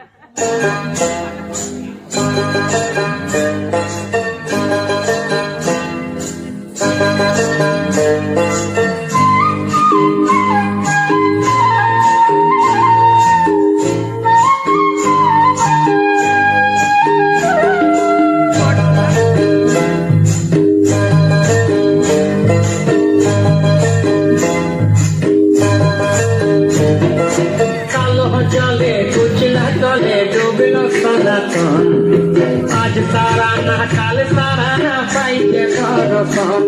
Música সনাতন আজ সারা না, কাল সারা না পাইতে দর্শন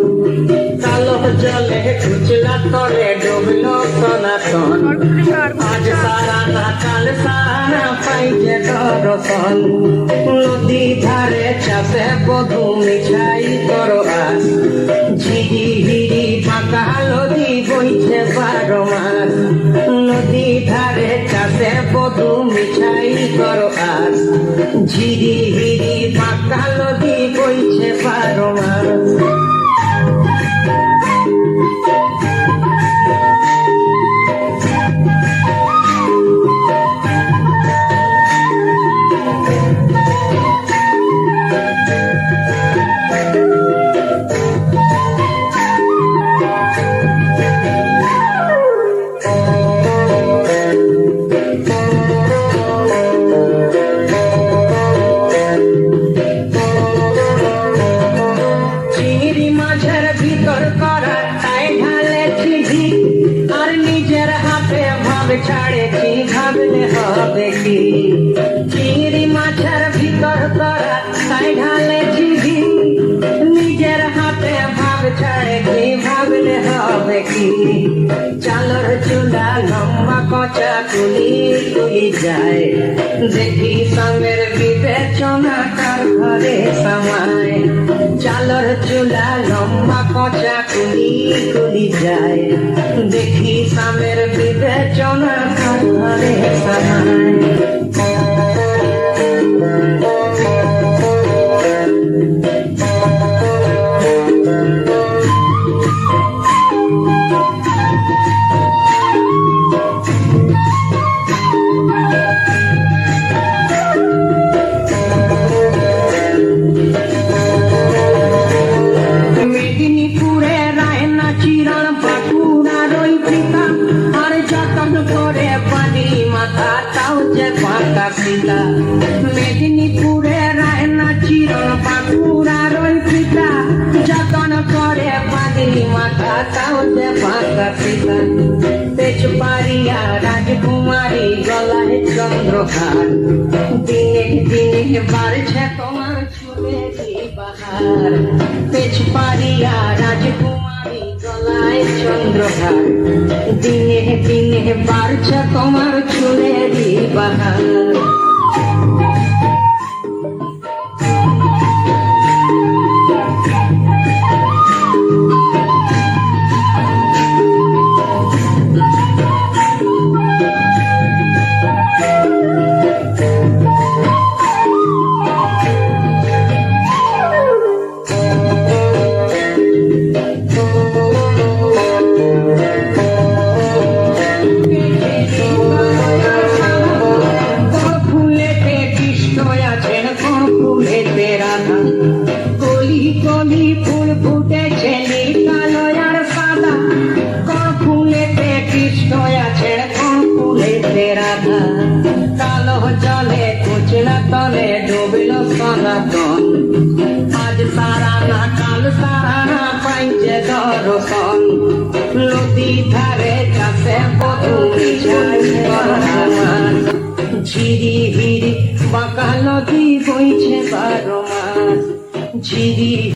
কালো জলে কুচলা তলে ডুবল সনাতন। আজ সারা না, কাল সারা না পাইতে দর্শন নদী ধারে চাপে বধু মিঠাই নদী ধারে চাষে পদু মিঠাই করো আর ঝিরি হিরি পাকা ভাবলে হবে কি চিংড়ি মাছের ভিতর করা তাই ঢালেছি ঘি নিজের হাতে ভাব ছাড়েছি ভাবলে হবে কি? চালর চুলা লম্বা কচা তুলি তুলি যায়। দেখি সঙ্গের বিবেচনা কার ঘরে সমায় চালর চুলা লম্বা কচা কুলি কুলি যায়। দেখি সামের বিবেচনা কার ঘরে করে পানি মাথা তাও যে পাকা পিতা মেদিনীপুরে রায়না চিরণ বাঁকুড়ার ওই পিতা যতন করে পানি মাথা তাও যে পাকা পিতা তেজপারিয়া রাজকুমারী গলায় চন্দ্রহার। দিনে দিনে বাড়ছে তোমার চুলে বাহার তেজপারিয়া রাজকুমারী গলায় চন্দ্রহার। দিনে দিনে বাড়ছে তোমার চুলে বাহার ঝিরি হিরি বাঁকা নদী বইছে বারো মাস। ঝিরি